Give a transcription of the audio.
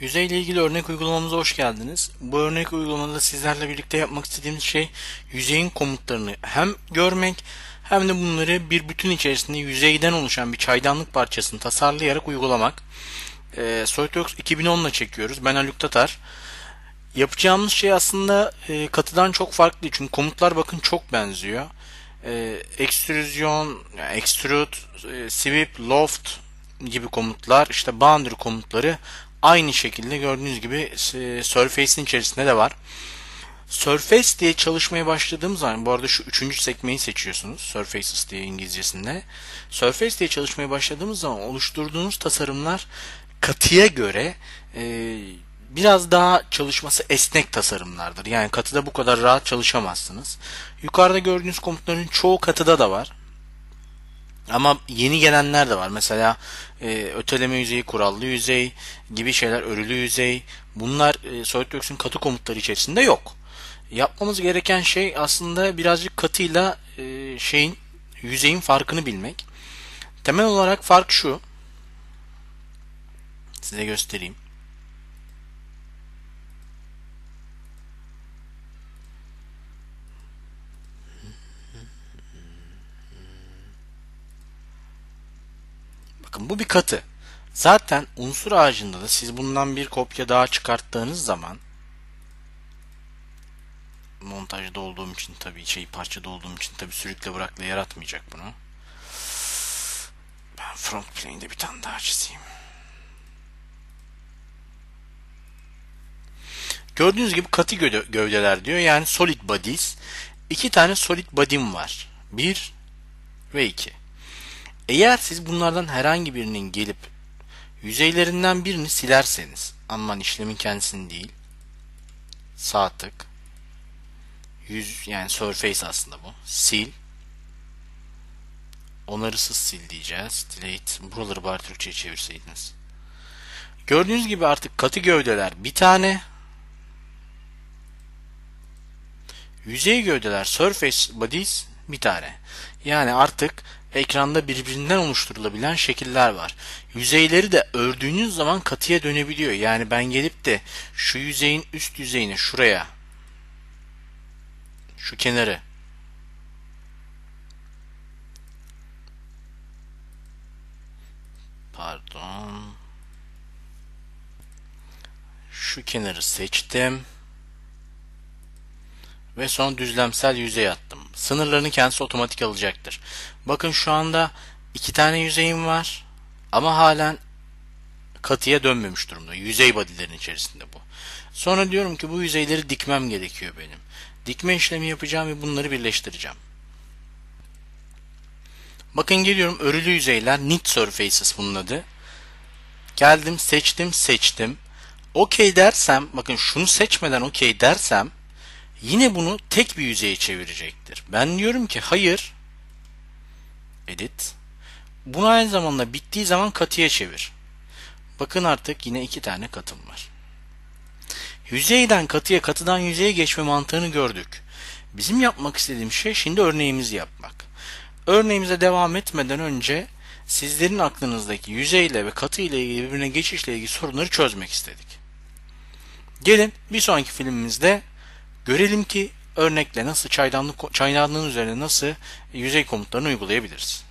Yüzey ile ilgili örnek uygulamamıza hoş geldiniz. Bu örnek uygulamada sizlerle birlikte yapmak istediğimiz şey yüzeyin komutlarını hem görmek hem de bunları bir bütün içerisinde yüzeyden oluşan bir çaydanlık parçasını tasarlayarak uygulamak. Ee, SolidWorks 2010 ile çekiyoruz. Ben Haluk Tatar. Yapacağımız şey aslında e, katıdan çok farklı çünkü komutlar bakın çok benziyor. E, extrusion, extrude, e, sweep, loft gibi komutlar, işte boundary komutları aynı şekilde gördüğünüz gibi e, Surface'in içerisinde de var. Surface diye çalışmaya başladığım zaman, bu arada şu üçüncü sekmeyi seçiyorsunuz. Surfaces diye İngilizcesinde. Surface diye çalışmaya başladığımız zaman oluşturduğunuz tasarımlar katıya göre e, biraz daha çalışması esnek tasarımlardır. Yani katıda bu kadar rahat çalışamazsınız. Yukarıda gördüğünüz komutların çoğu katıda da var. Ama yeni gelenler de var. Mesela e, öteleme yüzeyi, kurallı yüzey gibi şeyler, örülü yüzey. Bunlar e, SolidWorks'un katı komutları içerisinde yok. Yapmamız gereken şey aslında birazcık katıyla e, şeyin yüzeyin farkını bilmek. Temel olarak fark şu. Size göstereyim. Bakın bu bir katı. Zaten unsur ağacında da siz bundan bir kopya daha çıkarttığınız zaman montajda olduğum için tabii şey parçada olduğum için tabii sürükle bırakla yaratmayacak bunu. Ben front plane'de bir tane daha çizeyim. Gördüğünüz gibi katı gövdeler diyor. Yani solid bodies. İki tane solid body'm var. Bir ve iki. Eğer siz bunlardan herhangi birinin gelip yüzeylerinden birini silerseniz, aman işlemin kendisini değil, sağ tık, yüz yani surface aslında bu, sil, onarısız sil diyeceğiz, delete, buraları bari Türkçe'ye çevirseydiniz. Gördüğünüz gibi artık katı gövdeler bir tane, yüzey gövdeler surface bodies bir tane. Yani artık ekranda birbirinden oluşturulabilen şekiller var. Yüzeyleri de ördüğünüz zaman katıya dönebiliyor. Yani ben gelip de şu yüzeyin üst yüzeyine şuraya şu kenarı pardon şu kenarı seçtim ve son düzlemsel yüzey attım. Sınırlarını kendisi otomatik alacaktır. Bakın şu anda iki tane yüzeyim var ama halen katıya dönmemiş durumda. Yüzey body'lerin içerisinde bu. Sonra diyorum ki bu yüzeyleri dikmem gerekiyor benim. Dikme işlemi yapacağım ve bunları birleştireceğim. Bakın geliyorum örülü yüzeyler knit surfaces bunun adı. Geldim seçtim seçtim. OK dersem bakın şunu seçmeden OK dersem yine bunu tek bir yüzeye çevirecektir. Ben diyorum ki hayır edit. Bunu aynı zamanda bittiği zaman katıya çevir. Bakın artık yine iki tane katım var. Yüzeyden katıya, katıdan yüzeye geçme mantığını gördük. Bizim yapmak istediğim şey şimdi örneğimizi yapmak. Örneğimize devam etmeden önce sizlerin aklınızdaki yüzeyle ve katı ile ilgili birbirine geçişle ilgili sorunları çözmek istedik. Gelin bir sonraki filmimizde görelim ki örnekle nasıl çaydanlık çaydanlığın üzerine nasıl yüzey komutlarını uygulayabiliriz.